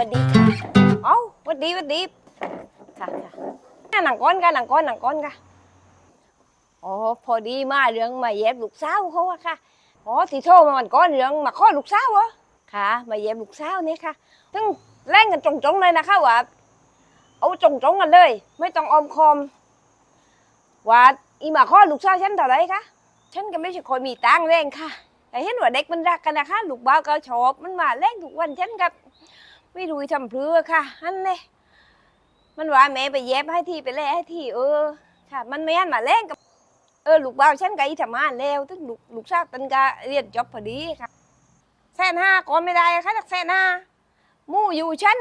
วัสดีค่ะเอ้าหวัสดีหวัสดี ค่ะค่ะหนังก้อนกันหนังก้อนหนังก้อนค่ะอ๋อพอดีมาเรื่องมาเย็บลูกสาวเขาอะค่ะอ๋อที่โทรมาวันก้อนเรื่องมาข้อลูกสาวเหรอค่ะ มาเย็บลูกสาวนี่ค่ะซึ่งแล่งกันตรงๆเลยนะคะว่าเอาตรงๆกันเลย ไม่ต้องออมคอมว่าอีมาข้อลูกสาวฉันเท่าไรคะฉันก็ไม่ใช่คนมีตังแรงค่ะแต่เห็นว่าเด็กมันรักกันนะคะลูกบ้าวก็ชอบมันมาเล่นทุกวันฉันกับ ไม่รู้จะทำเพื่อค่ะอันเลยมันว่าแม่ไปเย็บให้ทีไปเล่ให้ทีเออ ค่ะ มันไม่หันมาเล่นกับ เออลูกบ้าวฉันก็อีทำงานแล้วถึงลูกลูกสาวตันก็เรียนจบพอดีค่ะแสนห้าก็ไม่ได้ค่ะจากแสนห้ามู่อยู่ฉัน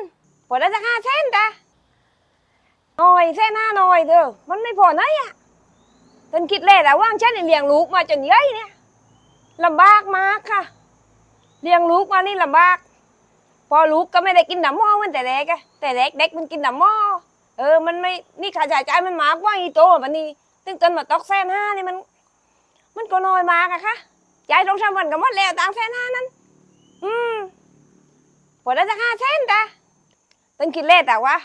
พอได้สักห้าแสนจ้ะหน่อยแสนห้าหน่อยเถอะมันไม่พอไหนอะตันคิดเลยแต่ว่างฉันเนี่ยเลี้ยงลูกมาจนเย้ยเนี่ยลำบากมากค่ะเลี้ยงลูกมานี่ลำบาก พอลูกก็ไม่ได้กินน้ำหม้อมันแต่เด็กอะแต่เด็กเด็กมันกินน้ำหม้อเออมันไม่นี่ค่าใจ่ายมันมากว่าอีโตแบบนี้ตึงจนมาตอกแสนห้านี่มัน มันก็น้อยมากอะค่ะจ่ายสองสามวันก็หมดแล้วตังแสนห้านั้น อืมพอได้สักห้าแสนจ้ะตึงคิดเล่แต่ว่า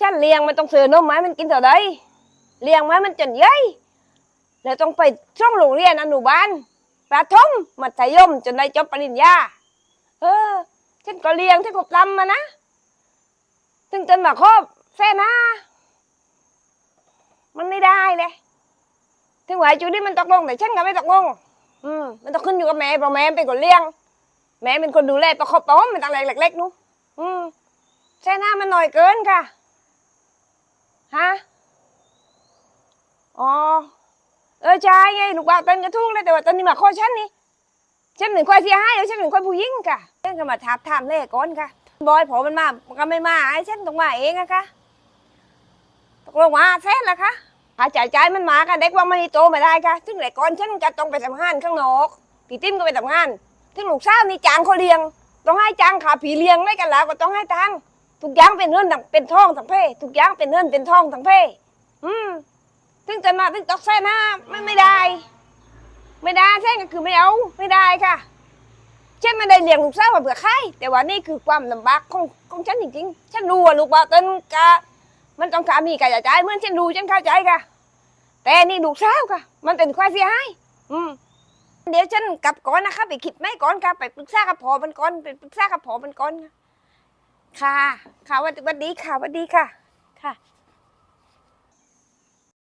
ฉันเลี้ยงมันต้องซื้อนมไม้มันกินเท่าใดเลี้ยงไม้มันจนเย้ยแล้วต้องไปช่องโรงเรียนอนุบาลประถมมัธยมจนได้จบปริญญาเออ ฉันก็เลี้ยงฉันก็ปลำมานะถึงจนมาครอบแฟนนะมันไม่ได้เลยถึงว่าจุดนี้มันตกลงแต่ฉันก็ไม่ตกลงอืมมันต้องขึ้นอยู่กับแม่เพราะแม่เป็นคนเลี้ยง แม่เป็นคนดูแลประคบประงมเป็นตั้งแต่เล็กๆนู้นอืมแค่หน้ามันหน่อยเกินค่ะฮะอ๋อเออใช่ไงลูกบ่าต้นกระทุกเลยแต่ว่าตอนนี้มาข้อฉันนี่ ฉันหนึ่งควายเสียหายแล้วฉันหนึ่งควายผู้หญิงค่ะฉันก็มาถามถามเล่ก่อนค่ะ บอยพอมันมามันก็ไม่มาไอ้ฉันต้องมาเองอะค่ะตกลงมาเส้นละคะหาจ่ายจ่ายมันมาค่ะเด็กว่ามันโตไม่ได้ค่ะถึงไหนก่อนฉันจะต้องไปทำงานข้างนอกพี่ติ้มก็ไปทำงานถึงลูกสาวนี่จ้างเขาเลี้ยง ต้องให้จ้างขาผีเลี้ยงไม่กันแล้วก็ต้องให้ตังทุกอย่างเป็นเงินทั้งเป็นทองทั้งเพ่ทุกอย่างเป็นเงินเป็นทองทั้งเพอืมถึงจะมาถึงตอกแส้หน้าไม่ไม่ได้ ไม่ได้แท้ก็คือไม่เอาไม่ได้ค่ะเช่นไม่ได้เลี้ยงลูกสาวมาเผื่อใครแต่ว่านี่คือความลำบากของของฉันจริงๆ ฉันรู้ว่าลูกบ่าวเต้นกะมันต้องการมีกายใจเหมื่อนฉันรู้ฉันเข้าใจค่ะ แต่นี่ลูกสาวค่ะ มันเป็นความเสียหายอืมเดี๋ยวฉันกลับก่อนนะคะไปคิดไม่ก่อนค่ะไปปรึกษากับพ่อมันก่อนไปปรึกษากับพ่อมันก่อนค่ะ ค่ะค่ะสวัสดีค่ะสวัสดีค่ะ ค่ะ